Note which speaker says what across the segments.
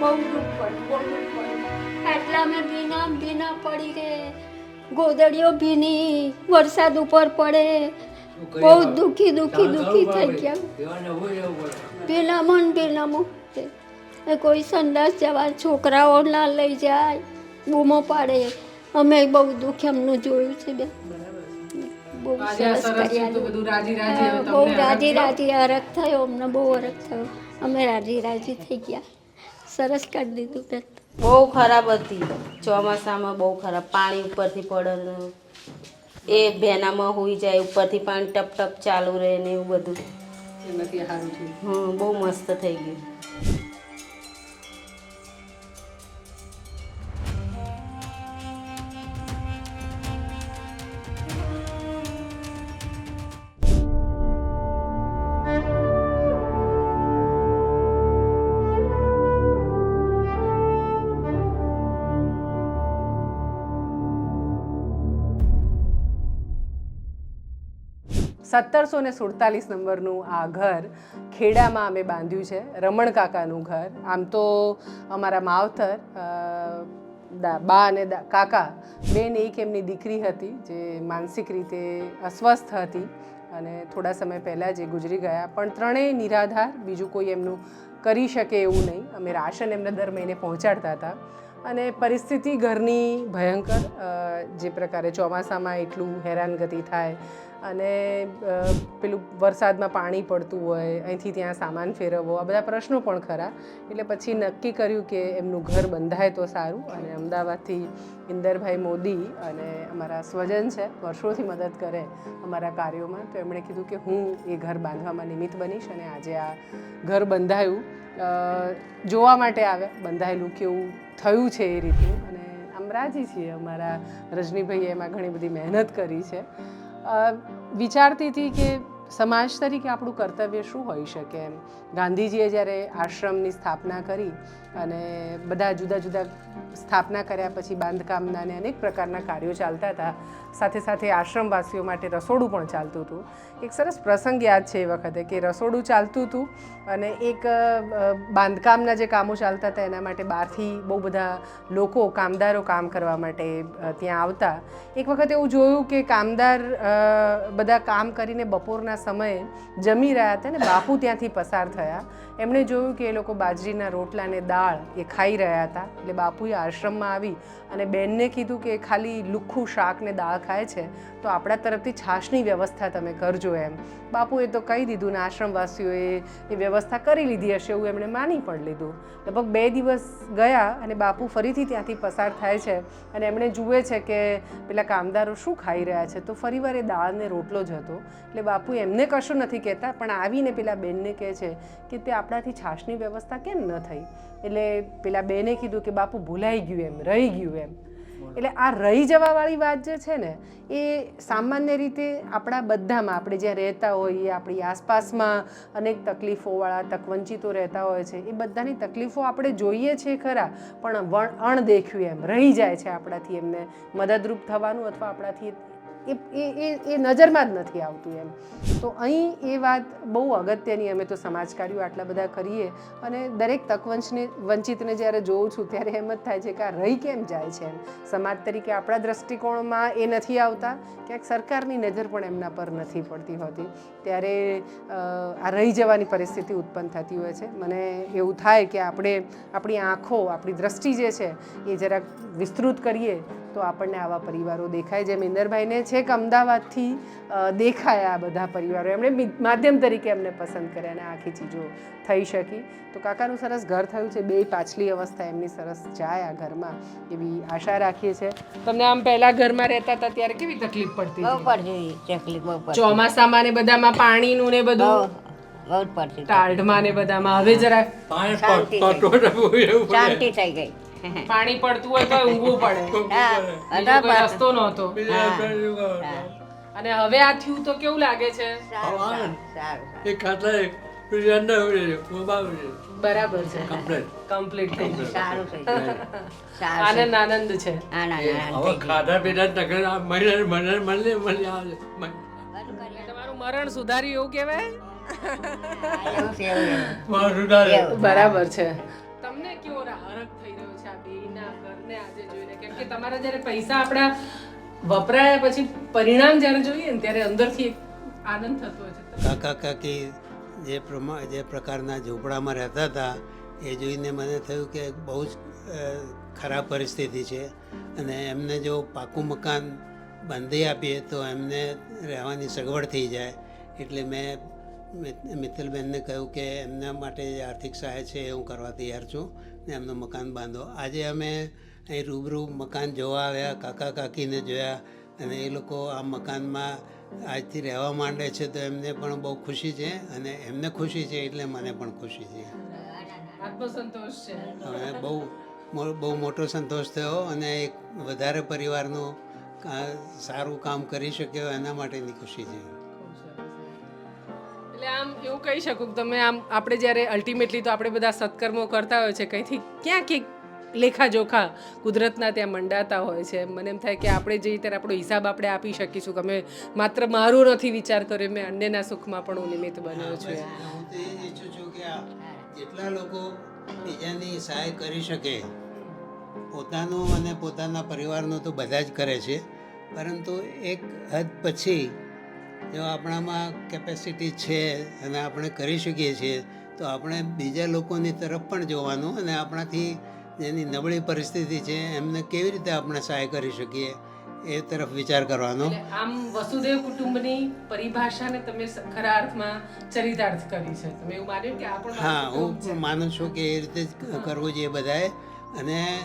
Speaker 1: બહુ દુઃખ પડ્યું બહુ દુઃખ પડે આટલા મેં ભીના ભીના પડી રે. ગોદડીઓ ભીની વરસાદ ઉપર પડે. બહુ દુઃખી દુઃખી દુઃખી થઈ ગયા. ભીનામાં ને ભીનામાં તે. કોઈ સંદાસ જવા છોકરાઓ ના લઈ જાય બૂમો પાડે. અમે બહુ દુઃખ એમનું જોયું છે બેન. બહુ
Speaker 2: રાજી રાજી અરગ
Speaker 1: બહુ રાજી રાજી હરખ થયો અમને બહુ અરગ થયો. અમે રાજી રાજી થઈ ગયા. સરસ કરી દીધું બેન
Speaker 3: બહુ ખરાબ હતી. ચોમાસામાં બહુ ખરાબ. પાણી ઉપરથી પડે ને એ ભેનામાં હોઈ જાય ઉપરથી પાણી ટપ ટપ ચાલુ રહે ને એવું બધું. હમ બહુ મસ્ત થઈ ગયું.
Speaker 2: સત્તરસો ને સુડતાલીસ નંબરનું આ ઘર ખેડામાં અમે બાંધ્યું છે, રમણ કાકાનું ઘર. આમ તો અમારા માવતર બા અને કાકા, બેન એક એમની દીકરી હતી જે માનસિક રીતે અસ્વસ્થ હતી અને થોડા સમય પહેલાં જે ગુજરી ગયા. પણ ત્રણેય નિરાધાર, બીજું કોઈ એમનું કરી શકે એવું નહીં. અમે રાશન એમને દર મહિને પહોંચાડતા હતા. અને પરિસ્થિતિ ઘરની ભયંકર જે પ્રકારે ચોમાસામાં એટલું હેરાનગતિ થાય અને પેલું વરસાદમાં પાણી પડતું હોય, અહીંથી ત્યાં સામાન ફેરવવો, આ બધા પ્રશ્નો પણ ખરા. એટલે પછી નક્કી કર્યું કે એમનું ઘર બંધાય તો સારું અને અમદાવાદથી ઇન્દરભાઈ મોદી અને અમારા સ્વજન છે, વર્ષોથી મદદ કરે અમારા કાર્યોમાં. તો એમણે કીધું કે હું એ ઘર બાંધવામાં નિમિત્ત બનીશ અને આજે આ ઘર બંધાયું. જોવા માટે આવ્યા. બંધાયેલું કેવું થયું છે એ રીતનું. અને આમ રાજી છીએ અમારા રજનીભાઈએ એમાં ઘણી બધી મહેનત કરી છે. વિચારતી હતી કે સમાજ તરીકે આપણું કર્તવ્ય શું હોઈ શકે એમ? ગાંધીજીએ જ્યારે આશ્રમની સ્થાપના કરી અને બધા જુદા જુદા સ્થાપના કર્યા પછી બાંધકામના અને અનેક પ્રકારના કાર્યો ચાલતા હતા, સાથે સાથે આશ્રમવાસીઓ માટે રસોડું પણ ચાલતું હતું. એક સરસ પ્રસંગ યાદ છે એ વખતે કે રસોડું ચાલતું હતું અને એક બાંધકામના જે કામો ચાલતા હતા એના માટે બહારથી બહુ બધા લોકો, કામદારો કામ કરવા માટે ત્યાં આવતા. એક વખત એવું જોયું કે કામદાર બધા કામ કરીને બપોરના સમયે જમી રહ્યા હતા ને બાપુ ત્યાંથી પસાર થયા. એમણે જોયું કે એ લોકો બાજરીના રોટલા અને દાળ એ ખાઈ રહ્યા હતા. એટલે બાપુએ આશ્રમમાં આવી અને બેનને કીધું કે ખાલી લુખ્ખું શાક ને દાળ ખાય છે, તો આપણા તરફથી છાશની વ્યવસ્થા તમે કરજો એમ. બાપુએ તો કહી દીધું ને આશ્રમવાસીઓએ એ વ્યવસ્થા કરી લીધી હશે એવું એમણે માની પણ લીધું. લગભગ બે દિવસ ગયા અને બાપુ ફરીથી ત્યાંથી પસાર થાય છે અને એમણે જુએ છે કે પેલા કામદારો શું ખાઈ રહ્યા છે, તો ફરીવાર એ દાળ ને રોટલો જ હતો. એટલે બાપુ એમને કશું નથી કહેતા, પણ આવીને પેલા બેનને કહે છે કે તે આપણાથી છાશની વ્યવસ્થા કેમ ન થઈ? એટલે પેલા બેને કીધું કે બાપુ ભૂલાઈ ગયું એમ રહી ગયું એમ. એટલે આ રહી જવાવાળી વાત જે છે ને એ સામાન્ય રીતે આપણા બધામાં આપણે જ્યાં રહેતા હોઈએ આપણી આસપાસમાં અનેક તકલીફોવાળા તકવંચિતો રહેતા હોય છે એ બધાની તકલીફો આપણે જોઈએ છીએ ખરા પણ વણ અણદેખ્યું એમ રહી જાય છે આપણાથી એમને મદદરૂપ થવાનું અથવા આપણાથી એ એ એ નજરમાં જ નથી આવતું એમ. તો અહીં એ વાત બહુ અગત્યની અમે તો સમાજકાર્યો આટલા બધા કરીએ અને દરેક તકવંશને, વંચિતને જ્યારે જોઉં છું ત્યારે એમ જ થાય છે કે આ રહી કેમ જાય છે એમ. સમાજ તરીકે આપણા દ્રષ્ટિકોણમાં એ નથી આવતા. ક્યાંક સરકારની નજર પણ એમના પર નથી પડતી હોતી. ત્યારે આ રહી જવાની પરિસ્થિતિ ઉત્પન્ન થતી હોય છે. મને એવું થાય કે આપણે, આપણી આંખો, આપણી દ્રષ્ટિ જે છે એ જરાક વિસ્તૃત કરીએ તો આપણને આવા પરિવારો દેખાય. જેમ ઇન્દરભાઈને છેક અમદાવાદથી દેખાયા આ બધા પરિવારો. એમણે માધ્યમ તરીકે એમને પસંદ કર્યા અને આખી ચીજો થઈ શકી. તો કાકાનું સરસ ઘર થયું છે બે પાછલી અવસ્થા એમની સરસ જાય આ ઘરમાં એવી આશા રાખીએ છીએ તમને આમ પહેલા ઘરમાં રહેતા હતા ત્યારે કેવી તકલીફ પડતી
Speaker 4: પડતી તકલીફ
Speaker 2: ચોમાસામાં ને બધામાં પાણીનું ને બધું?
Speaker 4: બહુ પડતી
Speaker 2: ને બધામાં. હવે જરા
Speaker 4: શાંતિ થઈ ગઈ.
Speaker 2: પાણી પડતું હોય તો ઊંઘવું પડે. કોઈ રસ્તો નહોતો. અને હવે આ થયું તો કેવું લાગે છે?
Speaker 5: એ ખાતા
Speaker 2: બરાબર છે.
Speaker 5: કમ્પ્લેટ
Speaker 2: કમ્પ્લીટ
Speaker 4: સારું થઈ ગયું સારું
Speaker 2: આનંદ આનંદ છે.
Speaker 4: આનંદ આનંદ
Speaker 5: હવે ખાધા પીધા નગર મળે મને મળે મળે
Speaker 2: તમારું મરણ સુધારી એવું કહેવાય. બરાબર છે. તમને કેવો ને આજે જોઈને. કેમ કે તમારા જ્યારે પૈસા આપણા વપરાયા પછી પરિણામ જ્યારે જોઈએ ને, ત્યારે અંદરથી આનંદ થતો હોય છે.
Speaker 6: કાકા કાકી જે પ્રમાણ જે પ્રકારના ઝૂંપડામાં રહેતા હતા, એ જોઈને મને થયું કે બહુ જ ખરાબ પરિસ્થિતિ છે. અને એમને જો પાકું મકાન બાંધી આપીએ તો એમને રહેવાની સગવડ થઈ જાય. એટલે મેં મિત- મિત્તલબેનને કહ્યું કે એમના માટે જે આર્થિક સહાય છે એ હું કરવા તૈયાર છું ને એમનું મકાન બાંધો. આજે અમે અહીં રૂબરૂ મકાન જોવા આવ્યા કાકા કાકીને જોયા અને એ લોકો આ મકાનમાં આજથી રહેવા માંડે છે તો એમને પણ બહુ ખુશી છે અને એમને ખુશી છે એટલે મને પણ ખુશી છે.
Speaker 2: આત્મસંતોષ છે.
Speaker 6: હવે બહુ મો- બહુ મોટો સંતોષ થયો અને એક વધારે પરિવારનું સારું કામ કરી શક્યો એના માટેની ખુશી છે.
Speaker 2: એટલે આમ એવું કહી શકું કે તમે આમ આપણે જ્યારે અલ્ટિમેટલી તો આપણે બધા સત્કર્મો કરતા હોય છે કંઈથી ક્યાં ક્યાંક લેખાજોખા કુદરતના ત્યાં મંડાતા હોય છે. મને એમ થાય કે આપણે જે ત્યારે આપણો હિસાબ આપણે આપી શકીશું કે અમે માત્ર મારું નથી વિચાર કર્યો મેં અન્યના સુખમાં પણ હું નિમિત્ત બન્યો છું.
Speaker 6: હું તો એ ઈચ્છું છું કે આ જેટલા લોકો બીજાની સહાય કરી શકે. પોતાનું અને પોતાના પરિવારનું તો બધા જ કરે છે. પરંતુ એક હદ પછી જો આપણામાં કેપેસિટી છે અને આપણે કરી શકીએ છીએ તો આપણે બીજા લોકોની તરફ પણ જોવાનું અને આપણાથી જેની નબળી પરિસ્થિતિ છે એમને કેવી રીતે આપણે સહાય કરી શકીએ એ તરફ વિચાર કરવાનો.
Speaker 2: આમ વસુદેવ કુટુંબની પરિભાષાને તમે ખરા અર્થમાં ચરિતાર્થ કરી છે. તમે એવું માન્યું કે આ
Speaker 6: હા હું માનું છું કે એ રીતે જ કરવું જોઈએ બધાએ. અને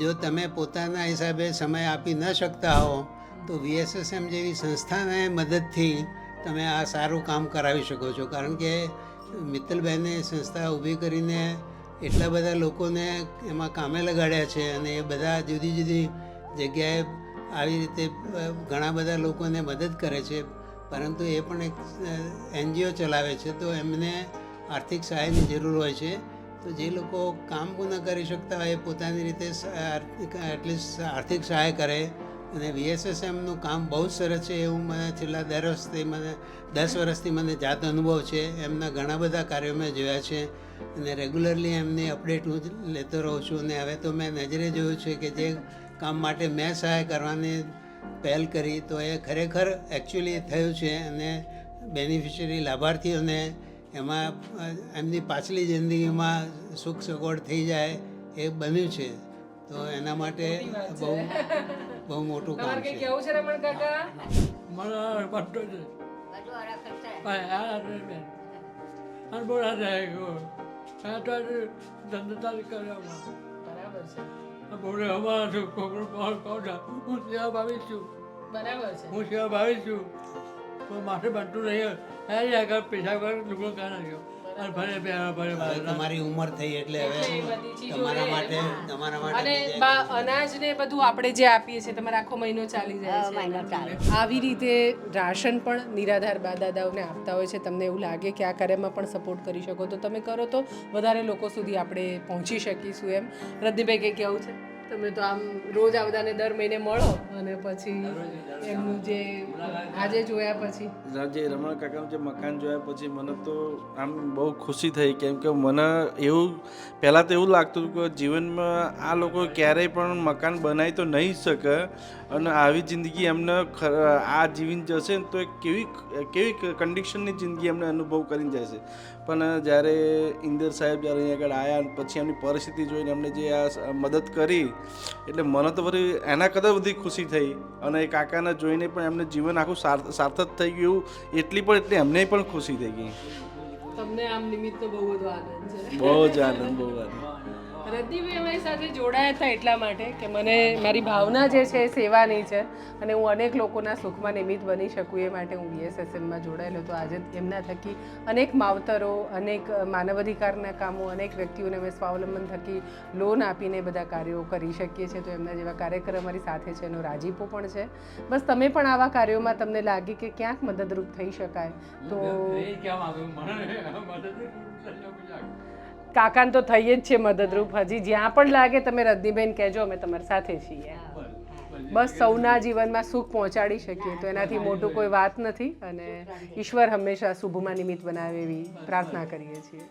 Speaker 6: જો તમે પોતાના હિસાબે સમય આપી ન શકતા હો તો વીએસએસએમ જેવી સંસ્થાને મદદથી તમે આ સારું કામ કરાવી શકો છો. કારણ કે મિત્તલબહેને સંસ્થા ઊભી કરીને એટલા બધા લોકોને એમાં કામે લગાડ્યા છે અને એ બધા જુદી જુદી જગ્યાએ આવી રીતે ઘણા બધા લોકોને મદદ કરે છે. પરંતુ એ પણ એક એનજીઓ ચલાવે છે. તો એમને આર્થિક સહાયની જરૂર હોય છે. તો જે લોકો કામ ન કરી શકતા હોય એ પોતાની રીતે એટલીસ્ટ આર્થિક સહાય કરે. અને વીએસએસએમનું કામ બહુ જ સરસ છે એવું મને છેલ્લા દર વર્ષથી મને દસ વર્ષથી મને જાત અનુભવ છે. એમના ઘણા બધા કાર્યો મેં જોયા છે અને રેગ્યુલરલી એમની અપડેટ હું જ લેતો રહું છું અને હવે તો મેં નજરે જોયું છે કે જે કામ માટે મેં સહાય કરવાની પહેલ કરી તો એ ખરેખર એકચ્યુઅલી થયું છે અને બેનિફિશરી લાભાર્થીઓને એમાં એમની પાછલી જિંદગીમાં સુખ સગવડ થઈ જાય એ બન્યું છે. તો એના માટે બહુ બહુ મોટું કામ
Speaker 2: તમારે
Speaker 6: છે.
Speaker 2: કેવું છે રમણ કાકા?
Speaker 5: મને બધું છે. અને બહુ રહે તો આજે ધંધો ચાલુ કર્યો
Speaker 2: બરાબર છે.
Speaker 5: બહુ અમારા છું છોકરો કોણ કોણ હું સેવા ભાવી છું.
Speaker 2: બરાબર છે.
Speaker 5: હું સેવા ભાવી છું. માથે બનતું નહીં આગળ પૈસા વગર લુગડો કાઢ નાખ્યો
Speaker 6: તમારી ઉંમર થઈ એટલે હવે તમારા માટે તમારા માટે
Speaker 2: અને બા અનાજ ને બધું આપણે જે આપીએ છીએ તમારે આખો મહિનો ચાલી જાય છે.
Speaker 4: ચાલે.
Speaker 2: આવી રીતે રાશન પણ નિરાધાર બા દાદાઓને આપતા હોય છે. તમને એવું લાગે કે આ કાર્યમાં પણ સપોર્ટ કરી શકો તો તમે કરો તો વધારે લોકો સુધી આપણે પહોંચી શકીશું એમ. રદ્દીભાઈ કંઈ કેવું છે? તમે તો આમ રોજ આ બધાને દર મહિને મળો અને પછી એમનું જે આજે જોયા પછી.
Speaker 7: જે રમણ કાકાનું જે મકાન જોયા પછી મને તો આમ બહુ ખુશી થઈ કેમ કે મને એવું પહેલાં તો એવું લાગતું હતું કે જીવનમાં આ લોકો ક્યારેય પણ મકાન બનાવી તો નહીં શકે અને આવી જિંદગી એમને આ જીવીને જશે ને તો કેવી કેવી કન્ડિશનની જિંદગી એમને અનુભવ કરીને જશે. પણ જ્યારે ઇન્દર સાહેબ જ્યારે અહીંયા આગળ આવ્યા અને પછી એમની પરિસ્થિતિ જોઈને એમને જે આ મદદ કરી એટલે મને તો ફરી એના કરતાં બધી ખુશી થઈ. અને એ કાકાને જોઈને પણ એમને જીવન આખું સાર્થક થઈ ગયું એટલી પણ એટલી એમને પણ ખુશી થઈ ગઈ.
Speaker 2: તમને આમ નિમિત્ત બહુ બધો આનંદ છે.
Speaker 7: બહુ જ આનંદ બહુ આનંદ.
Speaker 2: રદ્દીભાઈ અમારી સાથે જોડાયા હતા એટલા માટે કે મને મારી ભાવના જે છે એ સેવાની છે અને હું અનેક લોકોના સુખમાં નિમિત્ત બની શકું એ માટે હું બીએસએસએમમાં જોડાયેલો તો આજે એમના થકી અનેક માવતરો, અનેક માનવ અધિકારના કામો, અનેક વ્યક્તિઓને અમે સ્વાવલંબન થકી લોન આપીને બધા કાર્યો કરી શકીએ છીએ. તો એમના જેવા કાર્યક્રમ અમારી સાથે છે. એનો રાજીપો પણ છે. બસ તમે પણ આવા કાર્યોમાં તમને લાગે કે ક્યાંક મદદરૂપ થઈ શકાય. તો કાકાને તો થઈ જ છે મદદરૂપ. હજી જ્યાં પણ લાગે તમે રદ્દીબેન કહેજો, અમે તમારી સાથે છીએ. બસ સૌના જીવનમાં સુખ પહોંચાડી શકીએ, તો એનાથી મોટું કોઈ વાત નથી. અને ઈશ્વર હંમેશા શુભમાં નિમિત્ત બનાવે એવી પ્રાર્થના કરીએ છીએ.